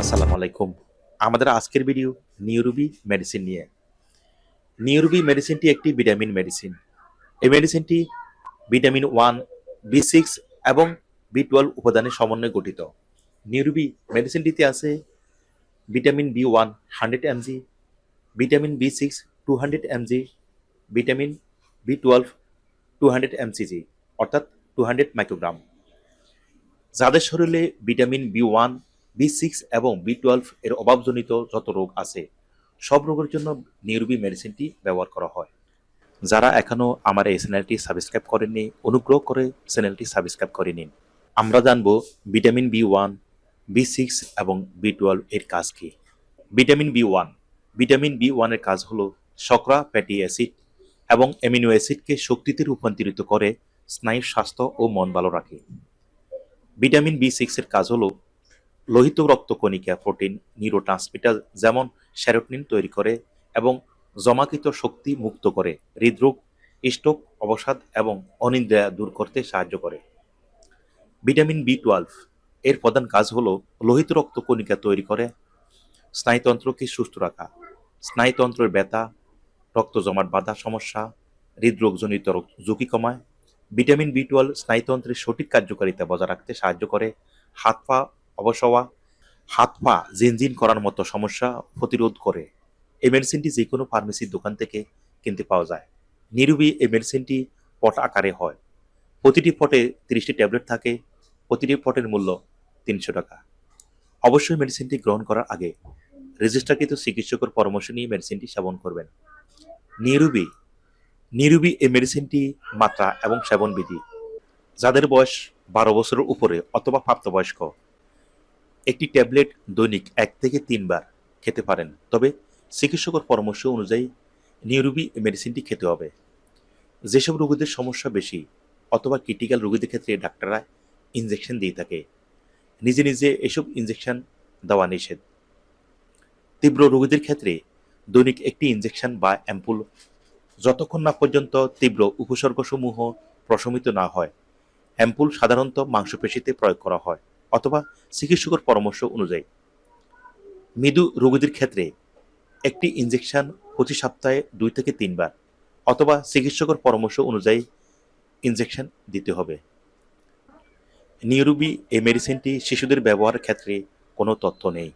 আসসালামু আলাইকুম। আমাদের আজকের ভিডিও নিউরুবি মেডিসিন নিয়ে। নিউরুবি মেডিসিনটি একটি ভিটামিন মেডিসিন এই মেডিসিনটি ভিটামিন ওয়ান বি সিক্স এবং বি টুয়েলভ উপাদানের সমন্বয়ে গঠিত। নিউরুবি মেডিসিনটিতে আছে vitamin B one hundred MG vitamin B six two hundred MG vitamin B twelve two hundred MCG অর্থাৎ টু হান্ড্রেড মাইক্রোগ্রাম যাদের শরীরে vitamin B one B six এবং বি টুয়েলভ এর অভাবজনিত যত রোগ আছে, সব রোগের জন্য নিউরবি মেডিসিনটি ব্যবহার করা হয়। যারা এখনও আমার এই চ্যানেলটি সাবস্ক্রাইব করেননি, অনুগ্রহ করে চ্যানেলটি সাবস্ক্রাইব করে নিন। আমরা জানব vitamin B one, B six এবং বি টুয়েলভ এর কাজ কী। Vitamin B one, vitamin B ওয়ানের কাজ হলো শকরা ফ্যাটি অ্যাসিড এবং অ্যামিনো অ্যাসিডকে শক্তিতে রূপান্তরিত করে স্নায়ুর স্বাস্থ্য ও মন ভালো রাখে। ভিটামিন বি সিক্সের কাজ হলো লোহিত রক্তকণিকা প্রোটিন নিউরো নিউরোট্রান্সমিটার যেমন সেরোটিনিন তৈরি করে এবং জমাকৃত শক্তি মুক্ত করে হৃদরোগ, স্ট্রোক, অবসাদ এবং অনিদ্রা দূর করতে সাহায্য করে। ভিটামিন বি টুয়েলভ এর প্রধান কাজ হলো লোহিত রক্তকণিকা তৈরি করে, স্নায়ুতন্ত্রকে সুস্থ রাখা, স্নায়ুতন্ত্রের ব্যথা, রক্ত জমাট বাঁধা সমস্যা, হৃদরোগজনিত রোগ- ঝুঁকি কমায়। ভিটামিন বি টুয়েলভ স্নায়ুতন্ত্রের সঠিক কার্যকারিতা বজায় রাখতে সাহায্য করে, হাত পা অবশ হওয়া হাত পা জিনজিন করার মতো সমস্যা প্রতিরোধ করে এই মেডিসিনটি যে কোনো ফার্মেসির দোকান থেকে কিনতে পাওয়া যায়। নিরুবি এই মেডিসিনটি পট আকারে হয়। প্রতিটি পটে তিরিশটি ট্যাবলেট থাকে, প্রতিটি পটের মূল্য তিনশো টাকা। অবশ্যই মেডিসিনটি গ্রহণ করার আগে রেজিস্টারকৃত চিকিৎসকের পরামর্শ নিয়ে মেডিসিনটি সেবন করবেন। নিরুবি নিরুবি এই মেডিসিনটি মাত্রা এবং সেবন বিধি যাদের বয়স বারো বছরের উপরে অথবা প্রাপ্তবয়স্ক একটি ট্যাবলেট দৈনিক এক থেকে তিনবার খেতে পারেন। তবে চিকিৎসকের পরামর্শ অনুযায়ী নিউরুবি মেডিসিনটি খেতে হবে। যেসব রোগীদের সমস্যা বেশি অথবা ক্রিটিক্যাল রোগীদের ক্ষেত্রে ডাক্তাররা ইনজেকশন দিয়ে থাকে, নিজে নিজে এসব ইনজেকশন দেওয়া নিষেধ। তীব্র রোগীদের ক্ষেত্রে দৈনিক একটি ইনজেকশন বা অ্যাম্পুল যতক্ষণ না পর্যন্ত তীব্র উপসর্গসমূহ প্রশমিত না হয়, অ্যাম্পুল সাধারণত মাংসপেশিতে প্রয়োগ করা হয়। অথবা চিকিৎসকের পরামর্শ অনুযায়ী। মৃদু রোগীদের ক্ষেত্রে একটি ইঞ্জেকশন প্রতি সপ্তাহে দুই থেকে তিনবার অথবা চিকিৎসকের পরামর্শ অনুযায়ী ইঞ্জেকশন দিতে হবে। নিউরুবি এই মেডিসিনটি শিশুদের ব্যবহারের ক্ষেত্রে কোনো তথ্য নেই।